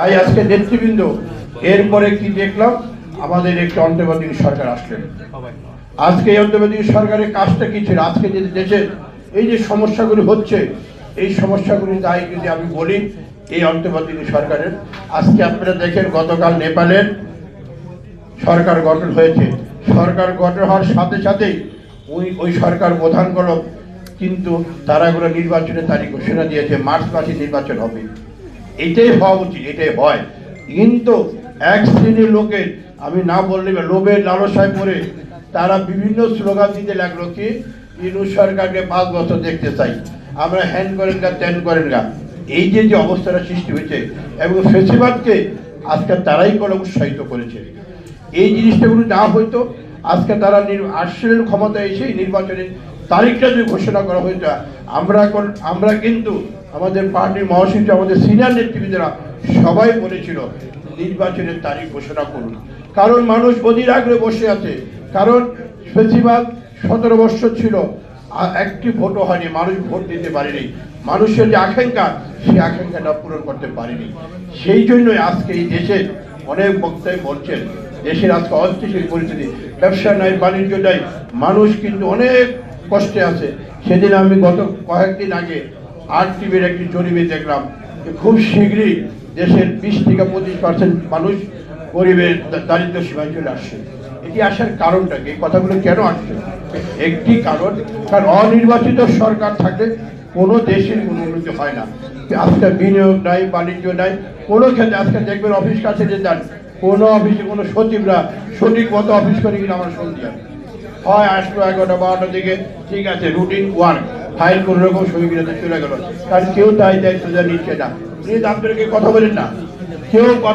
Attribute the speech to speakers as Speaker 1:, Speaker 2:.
Speaker 1: তাই আজকে নেতৃবৃন্দ, এরপরে কি দেখলাম? আমাদের একটি অন্তর্বর্তী সরকার আসলেন। আজকে এই অন্তর্বর্তী সরকারের কাজটা কি ছিল? আজকে যে দেশের এই যে সমস্যাগুলি হচ্ছে, এই সমস্যাগুলি দায়ী যদি আমি বলি, এই অন্তর্বর্তী সরকারের। আজকে আপনারা দেখেন, গতকাল নেপালের সরকার গঠন হয়েছে। সরকার গঠন হওয়ার সাথে সাথেই ওই ওই সরকার প্রধানগুলো কিন্তু তারা করে নির্বাচনের তারিখ ঘোষণা দিয়েছে, মার্চ মাসে নির্বাচন হবে। এটাই হওয়া উচিত, এটাই হয়। কিন্তু এক শ্রেণির লোকের আমি না বললে লোভের লালসায় পড়ে তারা বিভিন্ন স্লোগান দিতে লাগল কি, ইনু সরকারকে পাঁচ বছর দেখতে চাই। আমরা হ্যান করেন গা ত্যান করেন গা এই যে যে অবস্থাটা সৃষ্টি হয়েছে এবং ফেসিবাদকে আজকে তারাই করে উৎসাহিত করেছে। এই জিনিসটা গুলো না হইতো, আজকে তারা আসলের ক্ষমতা এসে নির্বাচনের তারিখটা যদি ঘোষণা করা হইতো আমরা আমরা কিন্তু আমাদের পার্টির মহাসচিব, আমাদের সিনিয়র নেতৃবৃন্দরা সবাই বলেছিল নির্বাচনের তারিখ ঘোষণা করুন। কারণ মানুষ অধীর আগ্রহে বসে আছে। কারণ বেশিরভাগ সতেরো বছর ছিল একটি ভোটও হয়নি, মানুষ ভোট দিতে পারেনি। মানুষের যে আকাঙ্ক্ষা, সেই আকাঙ্ক্ষাটা পূরণ করতে পারেনি। সেই জন্যই আজকে এই দেশের অনেক বক্তাই বলছেন, দেশের আজকে অস্থিতিশীল পরিস্থিতি, ব্যবসা নাই, বাণিজ্য নাই, মানুষ কিন্তু অনেক কষ্টে আছে। সেদিন আমি গত কয়েকদিন আগে আর টিভির একটি জরিপে দেখলাম খুব শীঘ্রই দেশের বিশ থেকে পঁচিশ পার্সেন্ট মানুষ গরিবের দারিদ্র সীমায় চলে আসছে। এটি আসার কারণটা কি? কথাগুলো কেন আসছে? একটি কারণ কারণ অনির্বাচিত সরকার থাকলে কোনো দেশের কোনো উন্নতি হয় না। আজকে বিনিয়োগ নাই, বাণিজ্য নাই, কোনো ক্ষেত্রে আজকে দেখবেন অফিস কাছে যে যান, কোনো অফিসে কোনো সচিবরা সঠিক মতো অফিস করে কিনা আমরা আর। হয়, আসলো এগারোটা বারোটার দিকে। ঠিক আছে রুটিন ওয়ার্ক ফাইল কোন রকম কিনে চলে গেল। কারণ কেউ তাই দায়িত্ব নিচ্ছে না। প্লিজ আপনাদেরকে কথা বলেন না। কেউ